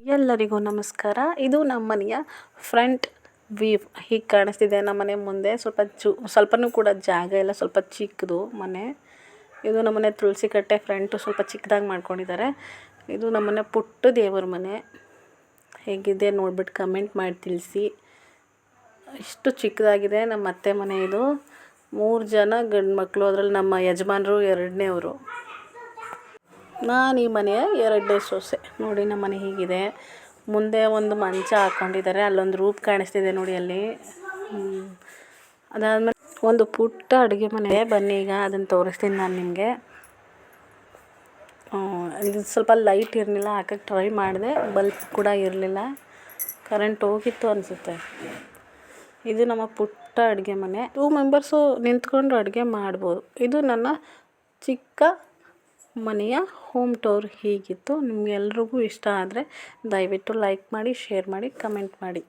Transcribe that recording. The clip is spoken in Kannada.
ಎಲ್ಲರಿಗೂ ನಮಸ್ಕಾರ. ಇದು ನಮ್ಮ ಮನೆಯ ಫ್ರಂಟ್ ವೀವ್ ಹೀಗೆ ಕಾಣಿಸ್ತಿದೆ ನಮ್ಮ ಮನೆ ಮುಂದೆ. ಸ್ವಲ್ಪ ಚು ಸ್ವಲ್ಪನೂ ಕೂಡ ಜಾಗ ಇಲ್ಲ, ಸ್ವಲ್ಪ ಚಿಕ್ಕದು ಮನೆ. ಇದು ನಮ್ಮನೆ ತುಳಸಿ ಕಟ್ಟೆ ಫ್ರಂಟು, ಸ್ವಲ್ಪ ಚಿಕ್ಕದಾಗಿ ಮಾಡ್ಕೊಂಡಿದ್ದಾರೆ. ಇದು ನಮ್ಮನೆ ಪುಟ್ಟ ದೇವರ ಮನೆ. ಹೇಗಿದೆ ನೋಡ್ಬಿಟ್ಟು ಕಮೆಂಟ್ ಮಾಡಿ ತಿಳಿಸಿ. ಇಷ್ಟು ಚಿಕ್ಕದಾಗಿದೆ ನಮ್ಮ ಅತ್ತೆ ಮನೆ ಇದು. ಮೂರು ಜನ ಗಂಡು ಮಕ್ಕಳು ಅದರಲ್ಲಿ ನಮ್ಮ ಯಜಮಾನರು ಎರಡನೇವರು. ನಾನು ಈ ಮನೆಯ ಎರಡನೇ ಸೊಸೆ. ನೋಡಿ ನಮ್ಮ ಮನೆ ಹೀಗಿದೆ. ಮುಂದೆ ಒಂದು ಮಂಚ ಹಾಕ್ಕೊಂಡಿದ್ದಾರೆ ಅಲ್ಲೊಂದು ರೂಪ್ ಕಾಣಿಸ್ತಿದೆ ನೋಡಿ ಅಲ್ಲಿ. ಅದಾದಮೇಲೆ ಒಂದು ಪುಟ್ಟ ಅಡುಗೆ ಮನೆ. ಬನ್ನಿ ಈಗ, ಅದನ್ನು ತೋರಿಸ್ತೀನಿ ನಾನು ನಿಮಗೆ. ಇದು ಸ್ವಲ್ಪ ಲೈಟ್ ಇರಲಿಲ್ಲ ಹಾಕಕ್ಕೆ ಟ್ರೈ ಮಾಡಿದೆ. ಬಲ್ಪ್ ಕೂಡ ಇರಲಿಲ್ಲ. ಕರೆಂಟ್ ಹೋಗಿತ್ತು ಅನಿಸುತ್ತೆ. ಇದು ನಮ್ಮ ಪುಟ್ಟ ಅಡುಗೆ ಮನೆ. ಟೂ ಮೆಂಬರ್ಸು ನಿಂತ್ಕೊಂಡು ಅಡುಗೆ ಮಾಡ್ಬೋದು. ಇದು ನನ್ನ ಚಿಕ್ಕ ಮನೆಯ ಹೋಮ್ ಟೂರ್ ಹೀಗಿತ್ತು. ನಿಮಗೆಲ್ರಿಗೂ ಇಷ್ಟ ಆದರೆ ದಯವಿಟ್ಟು ಲೈಕ್ ಮಾಡಿ ಶೇರ್ ಮಾಡಿ ಕಮೆಂಟ್ ಮಾಡಿ.